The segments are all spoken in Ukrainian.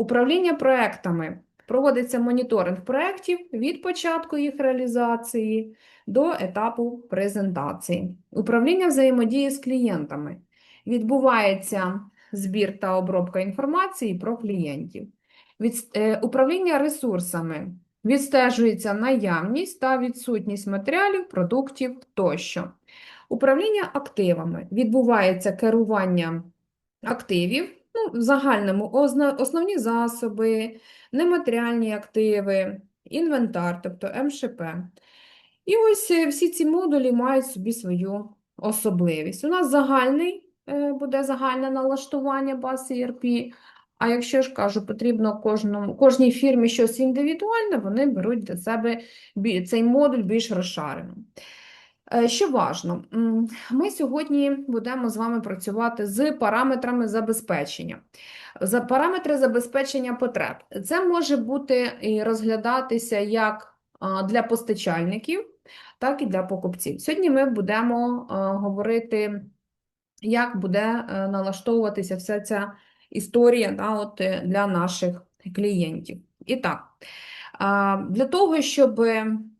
Управління проектами. Проводиться моніторинг проєктів від початку їх реалізації до етапу презентації. Управління взаємодії з клієнтами. Відбувається збір та обробка інформації про клієнтів. Від, е, управління ресурсами. Відстежується наявність та відсутність матеріалів, продуктів тощо. Управління активами. Відбувається керування активів, ну, в загальному основні засоби, нематеріальні активи, інвентар, тобто МШП. І ось е, всі ці модулі мають собі свою особливість. У нас загальний е, буде загальне налаштування баз ERP, а якщо ж кажу, потрібно кожному, кожній фірмі щось індивідуальне, вони беруть для себе цей модуль більш розшареним. Е, Що важно, ми сьогодні будемо з вами працювати з параметрами забезпечення. За параметри забезпечення потреб. Це може бути і розглядатися як для постачальників, так і для покупців. Сьогодні ми будемо говорити, як буде е, налаштовуватися вся ця історія да, от, е, для наших клієнтів. І так, для того, щоб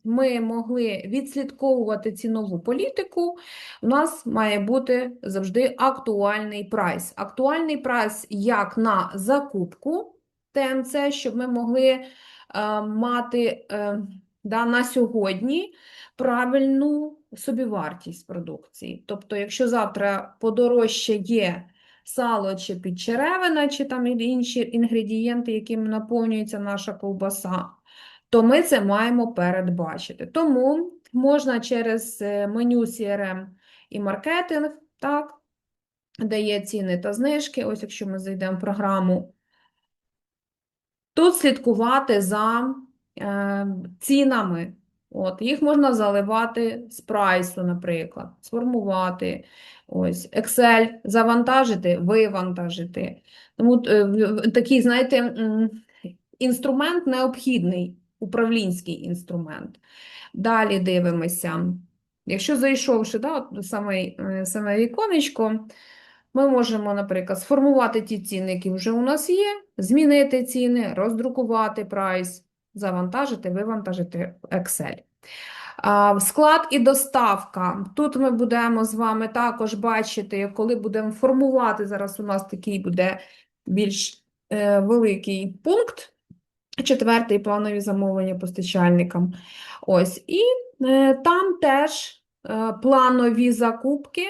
ми могли відслідковувати цінову політику, у нас має бути завжди актуальний прайс. Актуальний прайс як на закупку ТМЦ, щоб ми могли е, мати е, да, на сьогодні правильну собівартість продукції. Тобто, якщо завтра подорожче є сало чи підчеревина, чи там інші інгредієнти, якими наповнюється наша ковбаса, то ми це маємо передбачити. Тому можна через е, меню CRM і маркетинг, так, де є ціни та знижки. Ось якщо ми зайдемо в програму, тут слідкувати за е, цінами. От, їх можна заливати з прайсу, наприклад, сформувати. Ось, Excel завантажити, вивантажити. Тому е, такий, знаєте, інструмент необхідний, управлінський інструмент. Далі дивимося. Якщо зайшовши да, саме, е, саме віконечко, ми можемо, наприклад, сформувати ті ціни, які вже у нас є, змінити ціни, роздрукувати прайс, завантажити, вивантажити Excel. Склад і доставка. Тут ми будемо з вами також бачити, коли будемо формувати, зараз у нас такий буде більш е, великий пункт, четвертий планові замовлення постачальникам. Ось, і е, там теж е, планові закупки,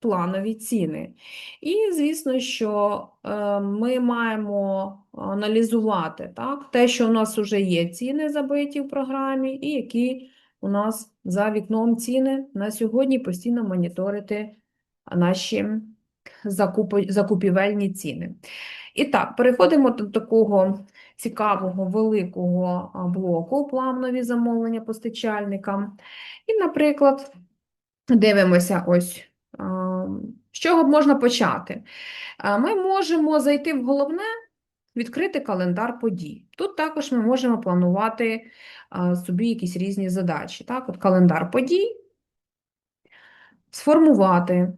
планові ціни. І, звісно, що е, ми маємо аналізувати так, те, що у нас вже є ціни забиті в програмі, і які у нас за вікном ціни на сьогодні постійно моніторити наші закупівельні ціни. І так, переходимо до такого цікавого великого блоку планові замовлення постачальникам. І, наприклад, дивимося ось, з чого б можна почати. Ми можемо зайти в головне, відкрити календар подій. Тут також ми можемо планувати собі якісь різні задачі. Так, от календар подій, сформувати,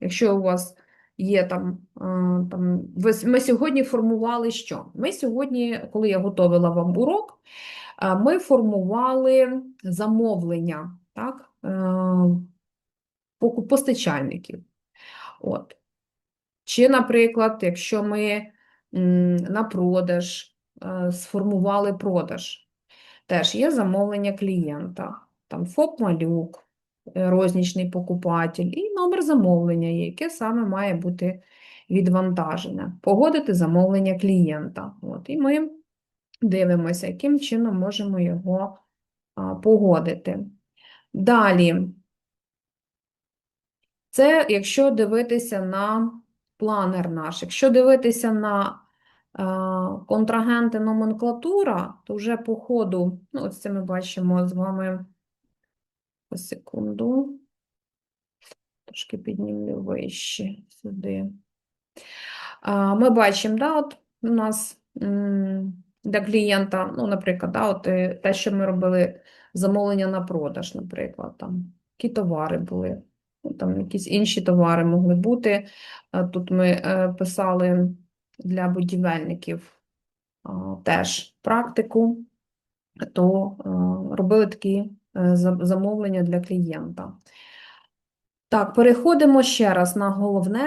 якщо у вас є там, там ви, ми сьогодні формували що? Ми сьогодні, коли я готувала вам урок, ми формували замовлення, так, е, постачальників. От. Чи, наприклад, якщо ми на продаж е, сформували продаж, теж є замовлення клієнта, там ФОП Малюк, е, рознічний покупатель, і номер замовлення яке саме має бути відвантажене. Погодити замовлення клієнта. От, і ми дивимося, яким чином можемо його погодити. Далі. Це якщо дивитися на планер наш. Якщо дивитися на контрагенти номенклатура, то вже по ходу, ну, ось це ми бачимо з вами секунду. Трошки піднімлю вище сюди. Ми бачимо, да, от у нас для клієнта, ну, наприклад, да, от, е, те, що ми робили замовлення на продаж, наприклад, там, які товари були, ну, там якісь інші товари могли бути. Тут ми е, писали для будівельників теж практику, то робили такі замовлення для клієнта. Так, переходимо ще раз на головне.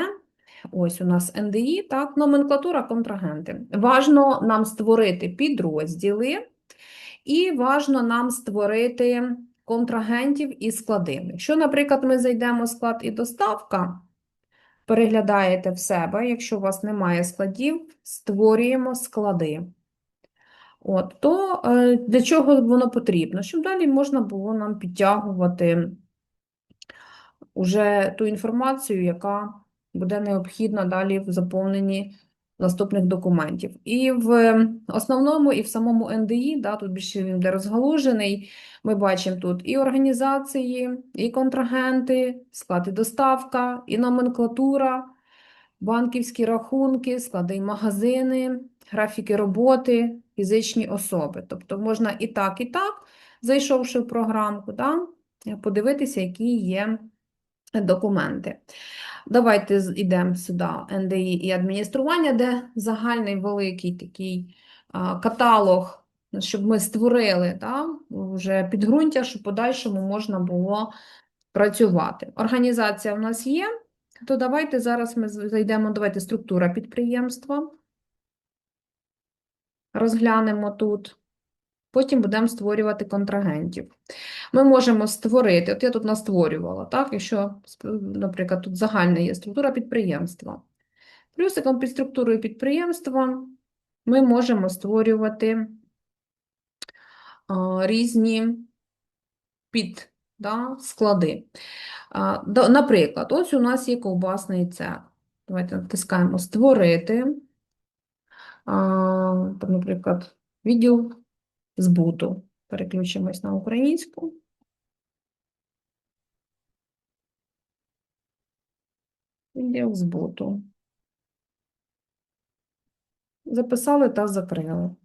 Ось у нас НДІ, так, номенклатура контрагенти. Важно нам створити підрозділи і важно нам створити контрагентів і склади. Якщо, наприклад, ми зайдемо склад і доставка, переглядаєте в себе, якщо у вас немає складів, створюємо склади. От, то е, для чого воно потрібно? Щоб далі можна було нам підтягувати уже ту інформацію, яка буде необхідна далі в заповненні наступних документів. І в основному, і в самому НДІ, да, тут більше він буде розгалужений, ми бачимо тут і організації, і контрагенти, склад і доставка, і номенклатура, банківські рахунки, склади і магазини, графіки роботи, фізичні особи. Тобто можна і так, і так, зайшовши в програмку, да, подивитися, які є документи. Давайте йдемо сюди, НДІ і адміністрування, де загальний великий такий каталог, щоб ми створили да, вже підґрунтя, щоб подальшому можна було працювати. Організація в нас є, то давайте зараз ми зайдемо, давайте структура підприємства. Розглянемо тут. Потім будемо створювати контрагентів. Ми можемо створити, от я тут настворювала, так, якщо, наприклад, тут загальна є структура підприємства. Плюсиком під структурою підприємства ми можемо створювати різні під да, склади. Наприклад, ось у нас є ковбасний цех. Давайте натискаємо Створити. Там, наприклад, відділ збуту. Переключимось на українську. Відділ збуту. Записали та закрили.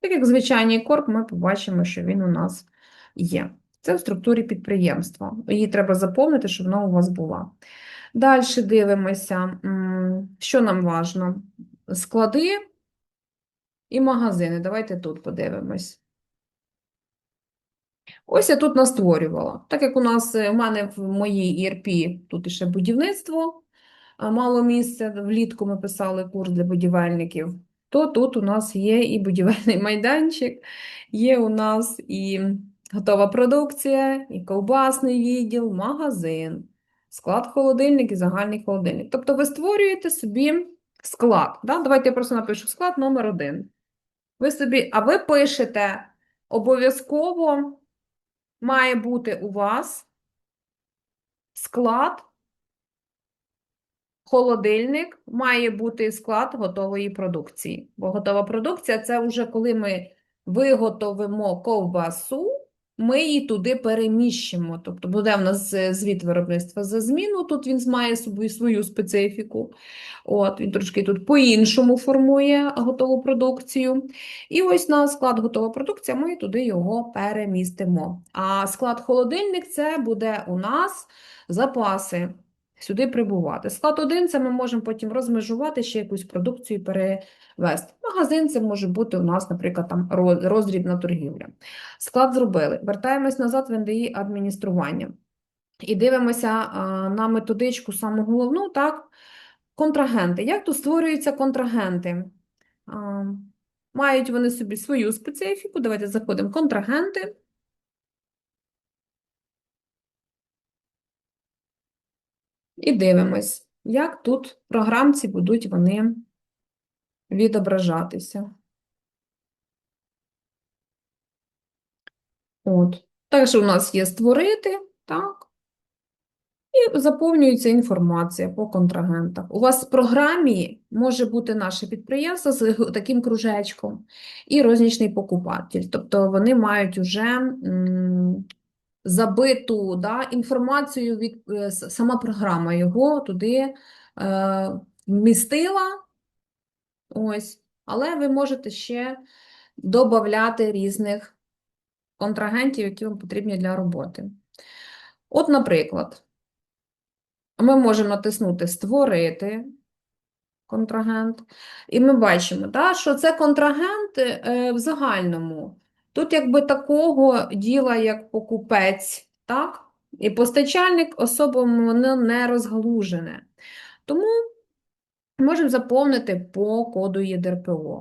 Так як звичайний корп, ми побачимо, що він у нас є. Це в структурі підприємства. Її треба заповнити, щоб вона у вас була. Далі дивимося, що нам важно. Склади і магазини. Давайте тут подивимось. Ось я тут настворювала. Так як у нас е, в мене в моїй ERP тут іще будівництво, мало місця, влітку ми писали курс для будівельників, то тут у нас є і будівельний майданчик, є у нас і готова продукція, і ковбасний відділ, магазин, склад холодильник і загальний холодильник. Тобто ви створюєте собі склад. Да? Давайте я просто напишу склад номер один. Ви собі, а ви пишете обов'язково має бути у вас склад, холодильник, має бути склад готової продукції. Бо готова продукція це вже коли ми виготовимо ковбасу, ми її туди переміщимо. Тобто буде в нас е, звіт виробництва за зміну, тут він має собі свою специфіку. От, він трошки тут по-іншому формує готову продукцію. І ось на склад готова продукція, ми туди його перемістимо. А склад холодильник це буде у нас запаси сюди прибувати. Склад 1 це ми можемо потім розмежувати, ще якусь продукцію перевести. Магазин це може бути у нас, наприклад, там роз- роздрібна торгівля. Склад зробили. Вертаємось назад в НДІ адміністрування. І дивимося на методичку саму головну, так? Контрагенти. Як тут створюються контрагенти? Мають вони собі свою специфіку. Давайте заходимо. Контрагенти. І дивимось, як тут програмці будуть вони відображатися. От. Також у нас є створити, так? І заповнюється інформація по контрагентах. У вас в програмі може бути наше підприємство з таким кружечком і рознічний покупатель. Тобто вони мають уже забиту да, інформацію від е, сама програма його туди е, вмістила. Ось. Але ви можете ще додати різних контрагентів, які вам потрібні для роботи. От, наприклад, ми можемо натиснути Створити контрагент. І ми бачимо, да, що це контрагент е, в загальному. Тут якби такого діла, як покупець, так? І постачальник особам не розгалужене. Тому можемо заповнити по коду ЄДРПО.